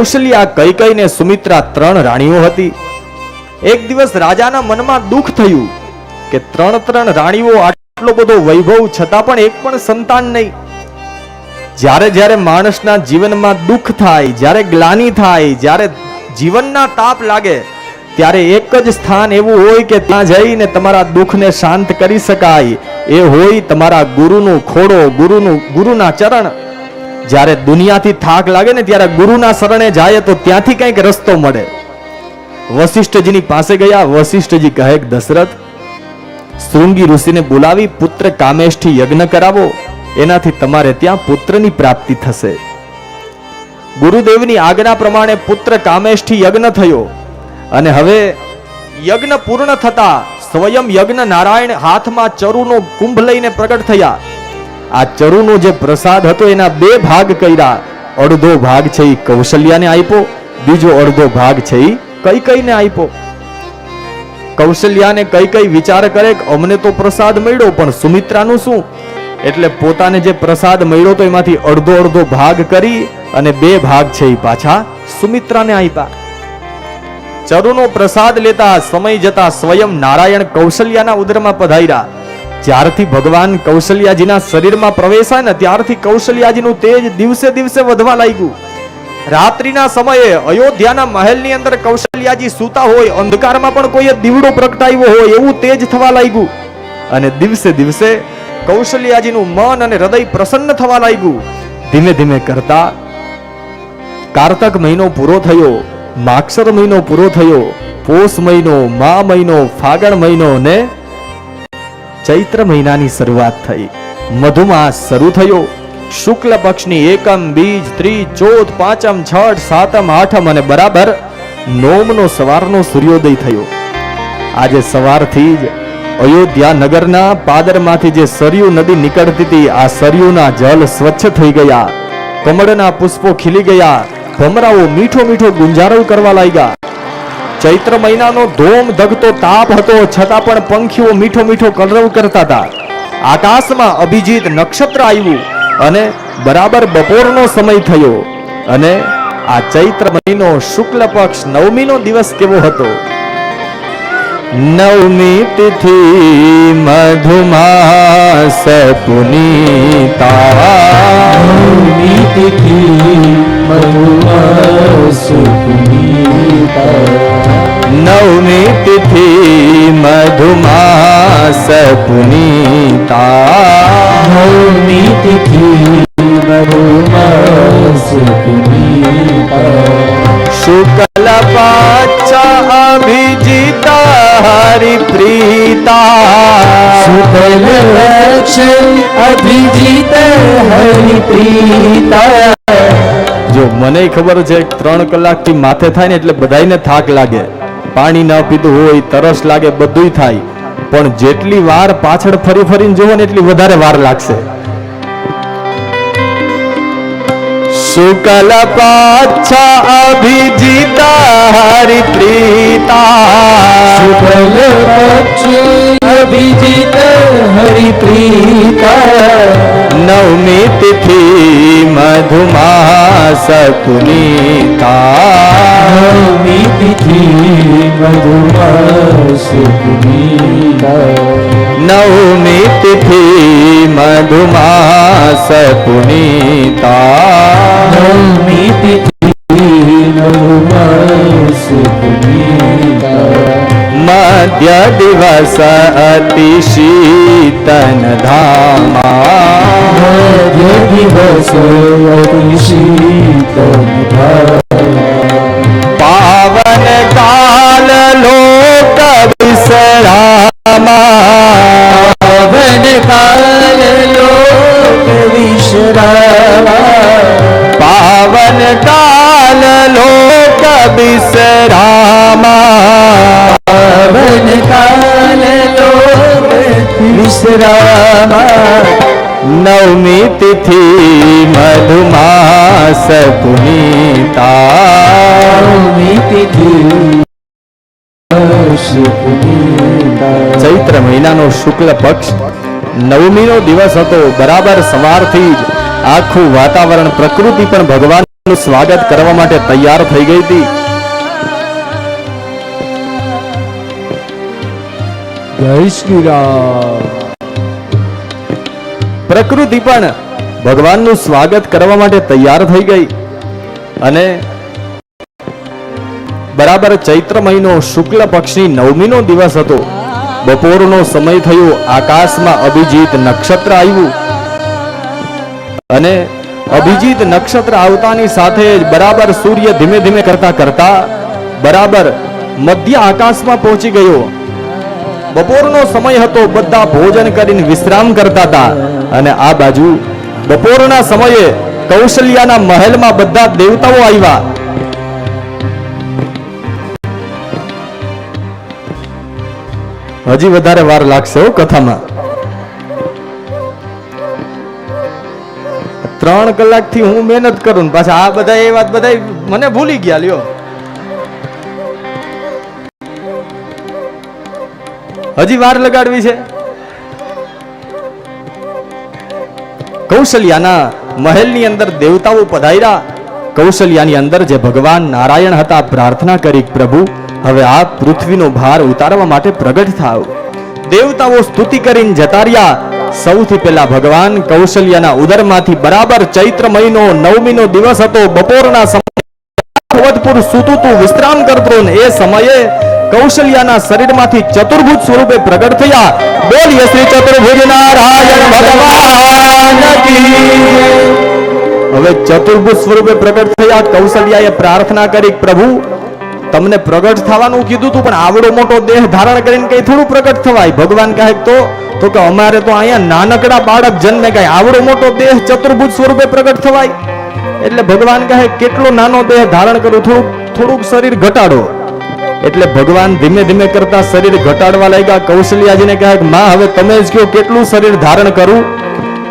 કૌશલ્યા કૈકઈ ને સુમિત્રા ત્રણ રાણીઓ હતી. એક દિવસ રાજાના મનમાં દુઃખ થયું કે ત્રણ ત્રણ રાણીઓ આટલો બધો વૈભવ છતાં પણ એક પણ સંતાન નહીં. જ્યારે જ્યારે માણસના જીવનમાં દુઃખ થાય, જ્યારે ગ્લાની થાય, જ્યારે જીવનના તાપ લાગે, ત્યારે એક જ સ્થાન એવું હોય કે ત્યાં જઈને તમારા દુઃખને શાંત કરી શકાય. એ હોય તમારા ગુરુનું ખોડો, ગુરુનું, ગુરુના ચરણ. જ્યારે દુનિયાથી થાક લાગે ને ત્યારે ગુરુના શરણે જાય તો ત્યાંથી કંઈક રસ્તો મળે. વશિષ્ઠજીની પાસે ગયા, વશિષ્ઠજી કહે દશરથ, શૃંગી ઋષિને બોલાવી પુત્ર કામેશથી યજ્ઞ કરાવો. એનાથી તમારે ત્યાં પુત્રની પ્રાપ્તિ થશે. ગુરુદેવની આજ્ઞા પ્રમાણે પુત્ર કામેશથી યજ્ઞ થયો. અને હવે યજ્ઞ પૂર્ણ થતા સ્વયં યજ્ઞ નારાયણ હાથમાં ચરુનો કુંભ લઈને પ્રગટ થયા. આ ચરુનો જે પ્રસાદ હતો, એના બે ભાગ કર્યા. અડધો ભાગ છે એ કૌશલ્યાને આપ્યો બીજો અડધો ભાગ છે એ કઈ કઈને આપ્યો કૌશલ્યાને કઈ કઈ વિચાર કરે કે અમને તો પ્રસાદ મળ્યો, પણ સુમિત્રાનું શું? એટલે પોતાને જે પ્રસાદ મળ્યો તો એમાંથી અડધો અડધો ભાગ કરી અને બે ભાગ છે એ પાછા સુમિત્રાને આપ્યા ચરુનો પ્રસાદ લેતા સમય જતા સ્વયં નારાયણ કૌશલ્યાના ઉદરમાં પધાર્યા. જ્યારથી ભગવાન કૌશલ્યાજીના શરીરમાં પ્રવેશાય ને ત્યારથી કૌશલ્યાજીનું તેજ દિવસે દિવસે વધવા લાગ્યું. રાત્રિના સમયે અયોધ્યાના મહેલની અંદર કૌશલ્યાજી સૂતા હોય, અંધકારમાં પણ કોઈએ દીવડો પ્રગટાવ્યો હોય એવું તેજ થવા લાગ્યું. અને દિવસે દિવસે કૌશલ્યાજીનું મન અને હૃદય પ્રસન્ન થવા લાગ્યું. ધીમે ધીમે કરતા કારતક મહિનો પૂરો થયો, માક્ષર મહિનો પૂરો થયો, પોષ મહિનો, મા મહિનો, ફાગણ મહિનો ને ચૈત્ર મહિનાની શરૂઆત થઈ. મધુમાસ શરૂ થયો. શુક્લ પક્ષની એકમ, બીજ, ત્રીજ, ચોથ, પાંચમ, છઠ, સાતમ, આઠમ અને બરાબર નોમનો સવારનો સૂર્યોદય થયો. આજે સવારથી જ અયોધ્યા નગરના પાદરમાંથી જે સરયુ નદી નીકળતી હતી, આ સરયુના જલ સ્વચ્છ થઈ ગયા. કમળના પુષ્પો ખીલી ગયા. ભમરાઓ મીઠો મીઠો ગુંજારો કરવા લાગ્યા. ચૈત્ર મહિનાનો ધોમ ધગતો તાપ હતો છતાં પણ પંખીઓ મીઠો મીઠો કલરવ કરતા હતા. આકાશમાં અભિજીત નક્ષત્ર આવ્યું અને બરાબર બપોરનો સમય થયો અને આ ચૈત્ર મહિનો શુક્લ પક્ષ નવમીનો દિવસ કેવો હતો? નવમી તિથિ મધુમાસ પુનીતા. નવમી તિથિ મધુમાસ પુનીતા. નવમી તિથિ મધુમાસ પુનીતા નવમી તિથિ મધુમાસ પુનીતા શુક્લ પાચા અભિજીતા હરિપ્રીતા શુક્લ અભિજીતા હરિપ્રીતા જો મને ખબર છે ત્રણ કલાકથી માથે થાય ને એટલે બધાને થાક લાગે. પાણી ન પીધું હોય, તરસ લાગે બધું થાય. પણ જેટલી વાર પાછળ ફરી ફરીને જુઓ ને એટલી વધારે વાર લાગશે. શુકલ પાછા અભિજીતા હરિ પ્રીતા શુકલ બીજીત હરિપ્રીતા. નવમી તિથિ મધુમાસ પુનીતા નવમી તિથિ મધુમાસ પુનીતા નવમી તિથિ મધુમાસ પુનીતા મધ્ય દિવસ અતિ શીતન ધામા મધ્ય દિવસ અતિ શીતલ પાવન કાલ લોક વિશ્રામા પવન કાલ નવમી તિથિ મધુમાસ પુનીતા નવમી તિથિ ચૈત્ર મહિનાનો શુક્લ પક્ષ નવમીનો દિવસ હતો બરાબર સવારથી જ આખું વાતાવરણ પ્રકૃતિ પણ ભગવાનનું સ્વાગત કરવા માટે તૈયાર થઈ ગઈ હતી. જય શ્રી રામ. પ્રકૃતિ પણ ભગવાનનું સ્વાગત કરવા માટે તૈયાર થઈ ગઈ. અને બરાબર ચૈત્ર મહિનો શુક્લ પક્ષની નવમીનો દિવસ હતો. બપોરનો સમય થયો, આકાશમાં અભિજીત નક્ષત્ર આવ્યું. અને અભિજીત નક્ષત્ર આવતાની સાથે જ બરાબર સૂર્ય ધીમે ધીમે કરતા કરતા બરાબર મધ્ય આકાશમાં પહોંચી ગયો. બપોરનો સમય હતો, બધા ભોજન કરીને વિશ્રામ કરતા હતા. અને આ બાજુ બપોરના સમયે કૌશલ્યાના મહેલમાં બધા દેવતાઓ આવ્યા. હજી વધારે વાર લાગશે કથામાં. ત્રણ કલાકથી હું મહેનત કરું પાછા આ બધા એ વાત બધા મને ભૂલી ગયા, લ્યો. હજી વાર લગાડવી છે. કૌશલ્યાના મહેલની અંદર દેવતાઓ પધાર્યા. કૌશલ્યાની અંદર જે ભગવાન નારાયણ હતા, પ્રાર્થના કરી, પ્રભુ, હવે આ પૃથ્વીનો ભાર ઉતારવા માટે પ્રગટ થાવ. દેવતાઓ સ્તુતિ કરીને જતા સૌથી પહેલા ભગવાન કૌશલ્યાના ઉદરમાંથી બરાબર ચૈત્ર મહિનો નવમીનો દિવસ હતો. બપોરના સમય તું વિશ્રામ કરતો ને એ સમયે કૌશલ્યાના શરીરમાંથી ચતુર્ભુજ સ્વરૂપે પ્રગટ થયા. બોલીએ શ્રી ચતુર્ભુજ નારાયણ ભગવાન હવે ચતુર્ભુજ સ્વરૂપે પ્રગટ થયા. કૌશલ્યાએ પ્રાર્થના કરી, પ્રભુ, તમને પ્રગટ થવાનું કીધું તું, પણ આવડો મોટો દેહ ધારણ કરીને કઈ થોડું પ્રગટ થવાય. ભગવાન કહે, તો તો કે અમારે તો અહીંયા નાનકડા બાળક જન્મે કઈ આવડો મોટો દેહ ચતુર્ભુજ સ્વરૂપે પ્રગટ થવાય? એટલે ભગવાન કહે, કેટલો નાનો દેહ ધારણ કરું, થોડુંક થોડુંક શરીર ઘટાડો. એટલે ભગવાન ધીમે ધીમે કરતા શરીર ઘટાડવા લાગ્યા. કૌશલ્યાજીને કહે માં, હવે તમે જ કયો કેટલું શરીર ધારણ કરું?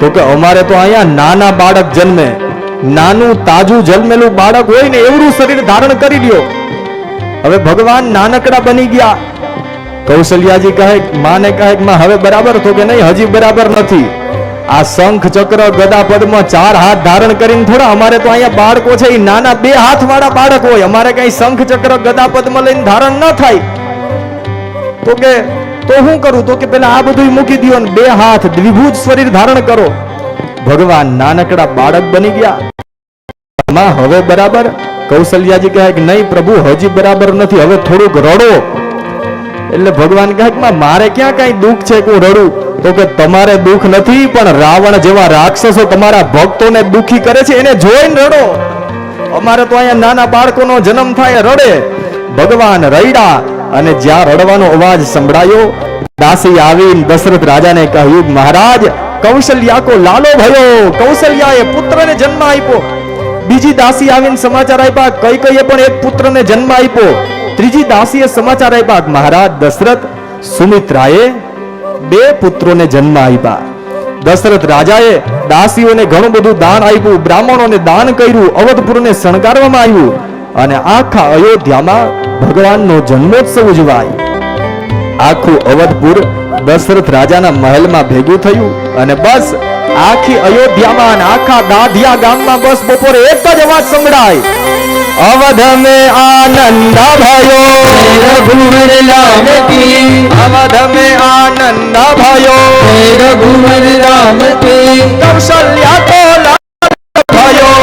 તો કે, અમારે તો અહીંયા નાના બાળક જન્મે. નાનું તાજું જન્મેલું બાળક હોય ને એવું શરીર ધારણ કરી લ્યો. હવે ભગવાન નાનકડા બની ગયા. કૌશલ્યાજી કહે, માને કહે માં, હવે બરાબર? તો કે, નહીં, હજી બરાબર નથી. આ શંખ ચક્ર ગદા પદમાં ચાર હાથ ધારણ કરીને થોડા, અમારે તો અહીંયા બાળકો છે એ નાના બે હાથ વાળા બાળક હોય. અમારે કઈ શંખ ચક્ર ગદા પદ્મ લઈને ધારણ ન થાય. તો કે, તો હું કરું? તો કે પેલા આ બધું મૂકી દો ને બે હાથ દ્વિભુજ શરીર ધારણ કરો. ભગવાન નાનકડા બાળક બની ગયા. હવે બરાબર કૌશલ્યાજી કહે કે નહીં, પ્રભુ હજી બરાબર નથી. હવે થોડુંક રડો. એટલે ભગવાન કહે કે મારે ક્યાં કઈ દુઃખ છે કે હું રડું? તો કે, તમારે દુઃખ નથી, પણ રાવણ જેવા રાક્ષસો તમારા ભક્તોને દુઃખી કરે છે, એને જોઈને રડો. અમારે તો અહીંયા નાના બાળકોનો જન્મ થાય, રડે. ભગવાન રડ્યા અને જ્યાં રડવાનો અવાજ સંભળાયો, દાસી આવીને દશરથ રાજાને કહ્યું, મહારાજ કૌશલ્યા કો લાલો ભયો, કૌશલ્યાએ પુત્રને જન્મ આપ્યો. બીજી દાસી આવીને સમાચાર આપ્યા કઈ કઈએ પણ એક પુત્રને જન્મ આપ્યો. ત્રીજી દાસીએ સમાચાર આપ્યા મહારાજ દશરથ સુમિત્રાએ બે પુત્રોને જન્મ આપ્યા. દશરથ રાજાએ દાસીઓને ઘણું બધું દાન આપ્યું, બ્રાહ્મણોને દાન કર્યું, અવધપુરને શણગારવામાં આવ્યું અને આખા અયોધ્યામાં ભગવાનનો જન્મોત્સવ ઉજવાય. આખું અવધપુર દશરથ રાજાના મહેલમાં ભેગું થયું અને બસ આખી અયોધ્યામાં અને આખા દાધિયા ગામમાં બસ બપોરે એક જ અવાજ સંભળાય. અવધ મે આનંદ ભયો રઘુવર રામ કી અવધ મે આનંદ ભયો રઘુવર રામ કી કૌશલ્યા તો લાલ ભયો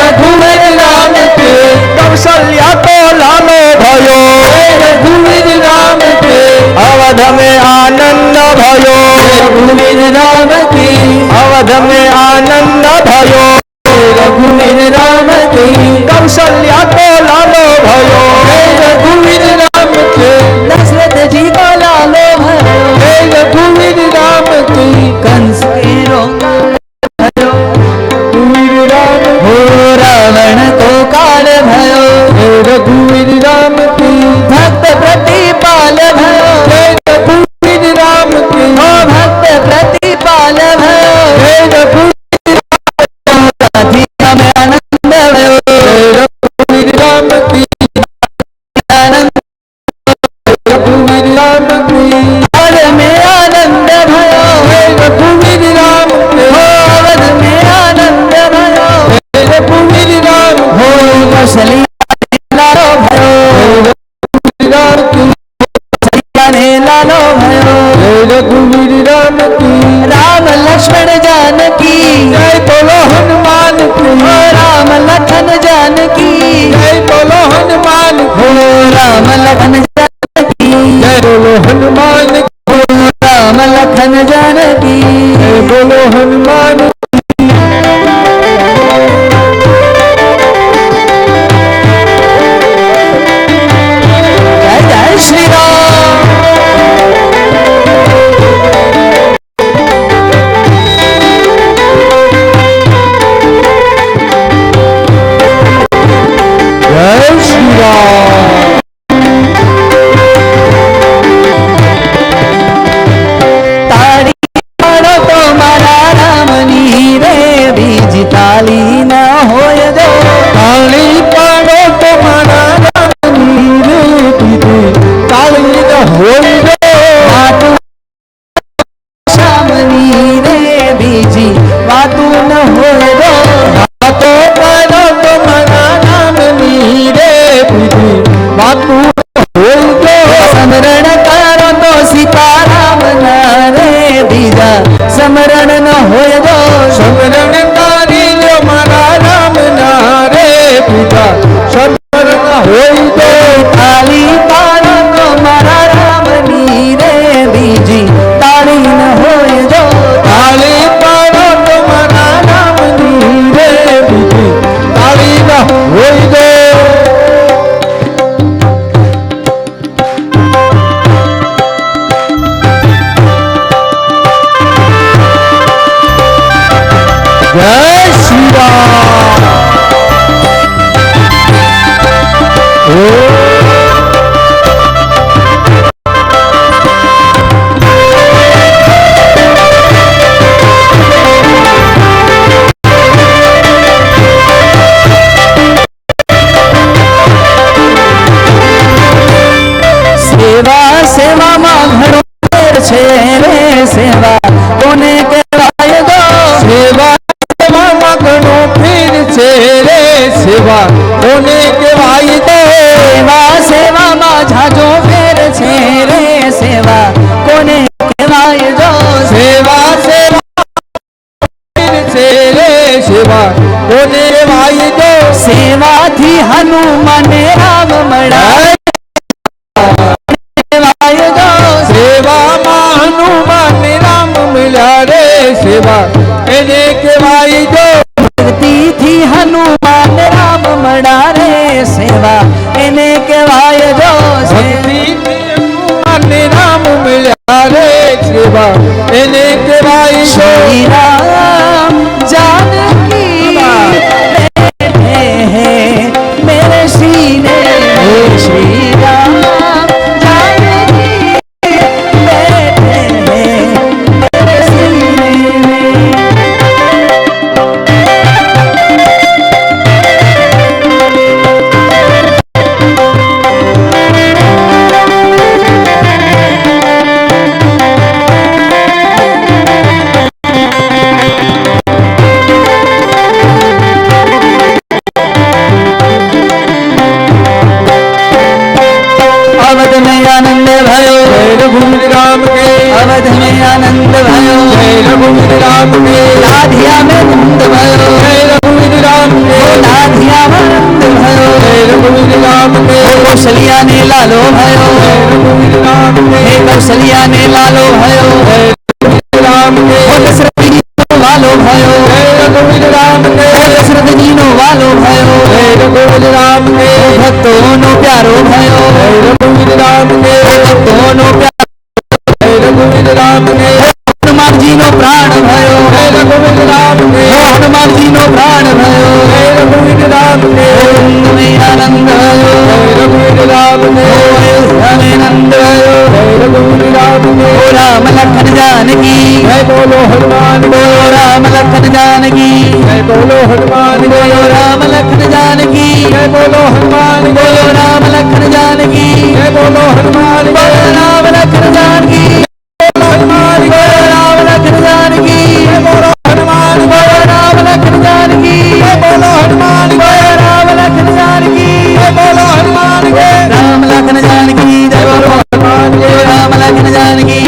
રઘુવર રામ કી કૌશલ્યા તો લાલો ભયો રઘુવર રામ કી અવધ મે આનંદ ભયો રઘુવર રામ કી અવધ મે આનંદ ભયો રઘુવર રામ કી કૌશલ્યા તો સેવા કોને વાઈ દો? સેવાથી હનુમને રામ મળાય. સેવામાં હનુમાન રામ મળ્યા રે સેવા એને કહેવાય દો. ભક્તિથી હનુમાન રામ મળા રે સેવા. કૌશલ્યાને લાલો હયો. હે કૌશલ્યાને લાલો હયો. રામ લખન જાનકી જય બોલો હનુમાન બોલો રામ લખન જાનકી જય બોલો હનુમાન બોલો રામ લખન જાનકી જય બોલો હનુમાન બોલો રામ લખન જાનકી જય બોલો હનુમાન બોલો રામ લખન જાનકી હનુમાન બોલો રામ લખન જાનકી જય બોલો હનુમાન બોલો રામ લખન જાનકી જય બોલો હનુમાન બોલો રામ લખન જાનકી જય બોલો હનુમાન રામ લખન જાનકી જય બોલો હનુમાન બોલો રામ લખન જાનકી